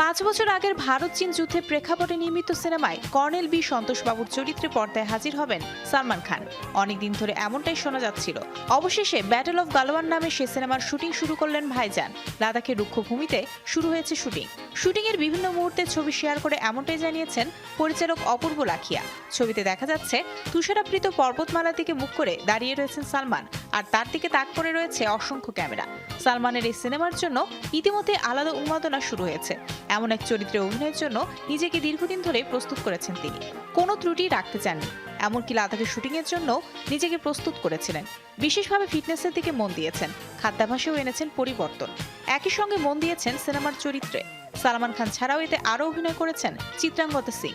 পাঁচ বছর আগের ভারত চীন যুদ্ধের প্রেক্ষাপটে নির্মিত সিনেমায় কর্নেল বি. সন্তোষবাবুর চরিত্রে পর্দায় হাজির হবেন সালমান খান। অনেকদিন ধরে এমনটাই শোনা যাচ্ছিল। অবশেষে ব্যাটল অফ গালোয়ান নামে সে সিনেমার শুটিং শুরু করলেন ভাইজান। লাদাখের রুক্ষভূমিতে শুরু হয়েছে শুটিং। শুটিং এর বিভিন্ন মুহূর্তে ছবি শেয়ার করে এমনটাই জানিয়েছেন পরিচালক অপূর্ব লাখিয়া। ছবিতে দেখা যাচ্ছে তুষারাবৃত পর্বতমালা থেকে মুখ করে দাঁড়িয়ে রয়েছেন সালমান। আর তার দিকে তাক করে রয়েছে অসংখ্য ক্যামেরা। সালমানের এই সিনেমার জন্য ইতিমধ্যে আলাদা উন্মাদনা শুরু হয়েছে। এমন এক চরিত্রে অভিনয়ের জন্য নিজেকে দীর্ঘদিন ধরে প্রস্তুত করেছেন তিনি। কোনো ত্রুটি রাখতে চাননি। এমনকি লাদাখের শুটিংয়ের জন্য নিজেকে প্রস্তুত করেছিলেন। বিশেষভাবে ফিটনেসের দিকে মন দিয়েছেন। খাদ্যাভাসেও এনেছেন পরিবর্তন। একই সঙ্গে মন দিয়েছেন সিনেমার চরিত্রে। সালমান খান ছাড়াও এতে আরও অভিনয় করেছেন চিত্রাঙ্গতা সিং।